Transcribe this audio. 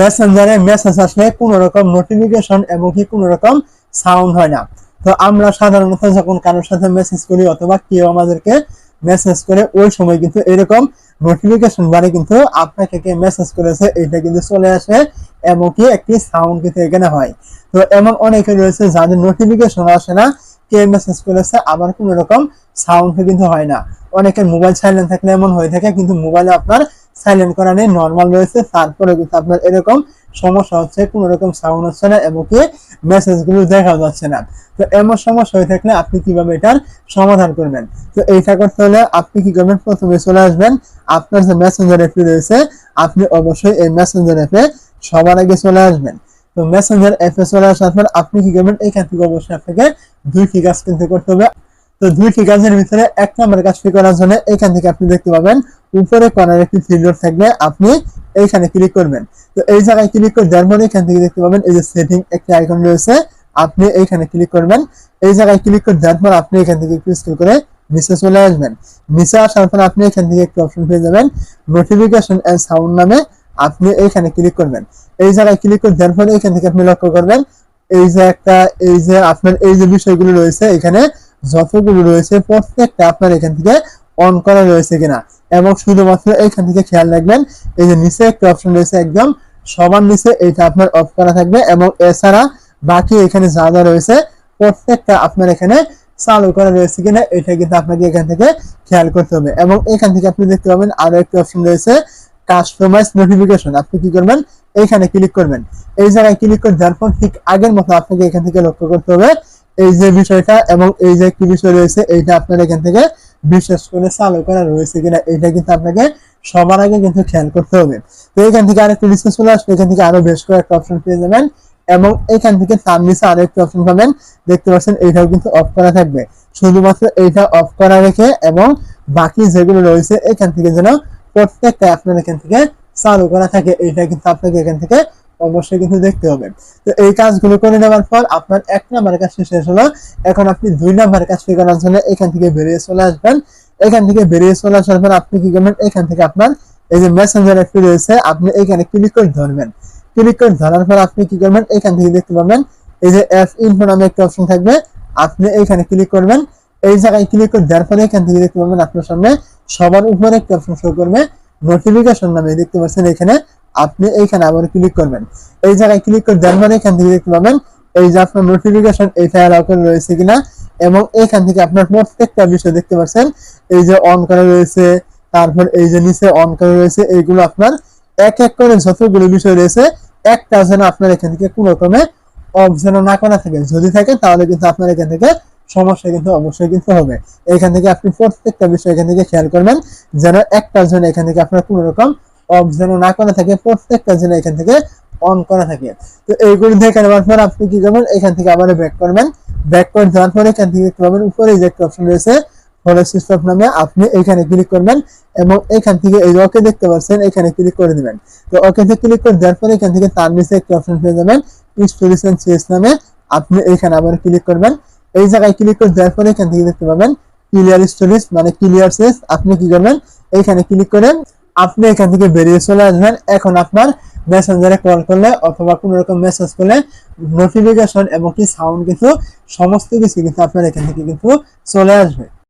মেসেঞ্জারে মেসেজ আসলে কোনো রকম নোটিফিকেশন এবং কি কোনো রকম সাউন্ড হয় না। তো আমরা সাধারণত যখন কারোর সাথে মেসেজ করি অথবা কেউ আমাদেরকে মেসেজ করে, ওই সময় কিন্তু এরকম নোটিফিকেশন বারে কিন্তু আপনাকে কে মেসেজ করেছে, এটা কিন্তু চলে আসে এবং কি একটি সাউন্ড কিন্তু এখানে হয়। তো এমন অনেকে রয়েছে যাদের নোটিফিকেশন আসে না, কে মেসেজ করেছে, আবার কোনো রকম সাউন্ড কিন্তু হয় না। অনেকের মোবাইল সাইলেন্ট থাকলে এমন হয়ে থাকে, কিন্তু মোবাইলে আপনার সাইলেন্ট করা নেই নর্মাল রয়েছে। তারপরে কিন্তু আপনার এরকম সমস্যা হচ্ছে, কোনো রকম সাউন্ড হচ্ছে না এবং কি মেসেজগুলো দেখা যাচ্ছে না। তো এমন সমস্যা হয়ে থাকলে আপনি কীভাবে এটার সমাধান করবেন? তো এইটা করতে হলে আপনি কি করবেন? প্রথমে চলে আসবেন। আপনার যে মেসেঞ্জার অ্যাপটি রয়েছে, আপনি অবশ্যই এই মেসেঞ্জার অ্যাপে সবার আগে চলে আসবেন। তো মেসেঞ্জার অ্যাপে চলে আসার পর আপনি কি করবেন? এখান থেকে অবশ্যই আপনাকে দুইটি কাজ কিন্তু করতে হবে। তো দুইটি কাজের ভিতরে এক নম্বর কাজটি করার জন্য এখান থেকে আপনি দেখতে পাবেন, উপরে কর্নার একটি ফিল্টার থাকবে আপনি এইখানে ক্লিক করবেন। তো এই জায়গায় ক্লিক করে দেওয়ার পরে এখান থেকে দেখতে পাবেন, এই যে সেটিং একটি আইকন রয়েছে, আপনি এইখানে ক্লিক করবেন। এই জায়গায় ক্লিক করে দেওয়ার পর আপনি এখান থেকে একটু স্ক্রল করে নিচে চলে আসবেন। নিচে আসার পর আপনি এখান থেকে একটি অপশন পেয়ে যাবেন নোটিফিকেশন এন্ড সাউন্ড নামে আপনি এইখানে ক্লিক করবেন। এই জায়গায় ক্লিক করে দেওয়ার পরে এখান থেকে আপনি লক্ষ্য করবেন, এই যে একটা, এই যে আপনার, এই যে বিষয়গুলো রয়েছে এখানে যতগুলো রয়েছে, প্রত্যেকটা আপনার এখান থেকে অন করা রয়েছে কিনা। এবং শুধুমাত্র এখান থেকে খেয়াল রাখবেন, এই যে নিচে একটা অপশন রয়েছে একদম সবার নিচে এটা আপনার অফ করা থাকবে এবং এছাড়া বাকি এখানে যা যা রয়েছে, প্রত্যেকটা আপনার এখানে চালু করা রয়েছে কিনা, এটা কিন্তু আপনাকে এখান থেকে খেয়াল করতে হবে। এবং এখান থেকে আপনি দেখতে পাবেন আরও একটা অপশন রয়েছে কাস্টমাইজ নোটিফিকেশন আপনি কি করবেন? এইখানে ক্লিক করবেন। এই জায়গায় ক্লিক করে দেওয়ার পর ঠিক আগের মতো আপনাকে এখান থেকে লক্ষ্য করতে হবে এই যে বিষয়টা এবং এই যে একটি বিষয় রয়েছে, এইটা আপনার এখান থেকে বিশেষ করে চালু করা রয়েছে কিনা এটা কিন্তু আপনাকে সবার আগে কিন্তু খেয়াল করতে হবে। তো এখান থেকে আরেকটি লিস্টে চলে আসবে, এখান থেকে আরও বেশ কয়েকটা অপশন পেয়ে যাবেন এবং এখান থেকে তার নিচে আরও একটি অপশন পাবেন। দেখতে পাচ্ছেন, এইটাও কিন্তু অফ করা থাকবে। শুধুমাত্র এইটা অফ করা রেখে এবং বাকি যেগুলো রয়েছে, এখান থেকে যেন প্রত্যেকটা আপনার এখান থেকে চালু করা থাকে, এইটা কিন্তু আপনাকে এখান থেকে অবশ্যই কিন্তু দেখতে হবে। তো এই কাজগুলো করে নেওয়ার পর আপনার এক নাম্বার কাজটি শেষ হলো। এখন আপনি দুই নাম্বার কাজটি করার জন্য এখান থেকে বেরিয়ে চলে আসবেন। এখান থেকে বেরিয়ে চলে আসার পর আপনি কি করবেন? এখান থেকে আপনার এই যে মেসেঞ্জার অ্যাপটি রয়েছে, আপনি এখানে ক্লিক করে ধরবেন। ক্লিক করে ধরার পর আপনি কি করবেন? এখান থেকে দেখতে পাবেন এই যে অ্যাপ ইনফো নামে একটা অপশন থাকবে। আপনি এইখানে ক্লিক করবেন। এই জায়গায় ক্লিক করে দেওয়ার পরে এখান থেকে দেখতে পাবেন আপনার সামনে সবার উপরে একটা অপশন শো করবে। নোটিফিকেশন নামে দেখতে পাচ্ছেন এখানে। আপনি এইখানে আবার ক্লিক করবেন। এই জায়গায় ক্লিক করে দেওয়ার পরে এখান থেকে দেখতে পাবেন, এই যে আপনার নোটিফিকেশন এইটা অ্যালাউ করে রয়েছে কিনা এবং এখান থেকে আপনার প্রত্যেকটা বিষয় দেখতে পাচ্ছেন, এই যে অন করা রয়েছে, তারপর এই যে নিচে অন করা রয়েছে, এইগুলো আপনার এক এক করে যতগুলো বিষয় রয়েছে, একটা যেন আপনার এখান থেকে কোনো রকমে অফ যেন না করা থাকে। যদি থাকে, তাহলে কিন্তু আপনার এখান থেকে সমস্যা কিন্তু অবশ্যই কিন্তু হবে। এখান থেকে আপনি প্রত্যেকটা বিষয় এখান থেকে খেয়াল করবেন, যেন একটা যেন এখান থেকে আপনার কোনো রকম অফ যেন না করা থাকে, প্রত্যেকটা যেন এখান থেকে অন করা থাকে। তো এইগুলি দেখে নেওয়ার পর আপনি কি করবেন? এখান থেকে আবার ব্যাক করবেন। ব্যাক করে দেওয়ার পরে এখান থেকে দেখতে পাবেন উপরে যে একটা অপশন রয়েছে ফরেস্ট স্টপ নামে আপনি এখানে ক্লিক করবেন এবং এখান থেকে এই ওকে দেখতে পাচ্ছেন, এখানে ক্লিক করে দিবেন। তো ওকে তে ক্লিক করে দেওয়ার পরে এখান থেকে তার নিচে একটা অপশন পেয়ে যাবেন স্টোরিজ এন্ড চেস নামে। আপনি এখানে আবার ক্লিক করবেন। এই জায়গায় ক্লিক করে দেওয়ার পরে এখান থেকে দেখতে পাবেন ক্লিয়ার স্টোরিজ মানে ক্লিয়ার চেস আপনি কি করবেন? এখানে ক্লিক করেন আপনি এখান থেকে বেরিয়ে চলে আসবেন। এখন আপনার মেসেঞ্জারে কল করলে অথবা কোনো রকম মেসেজ করলে নোটিফিকেশন এবং কি সাউন্ড কিছু, সমস্ত কিছু কিন্তু আপনার এখান থেকে কিন্তু চলে আসবে।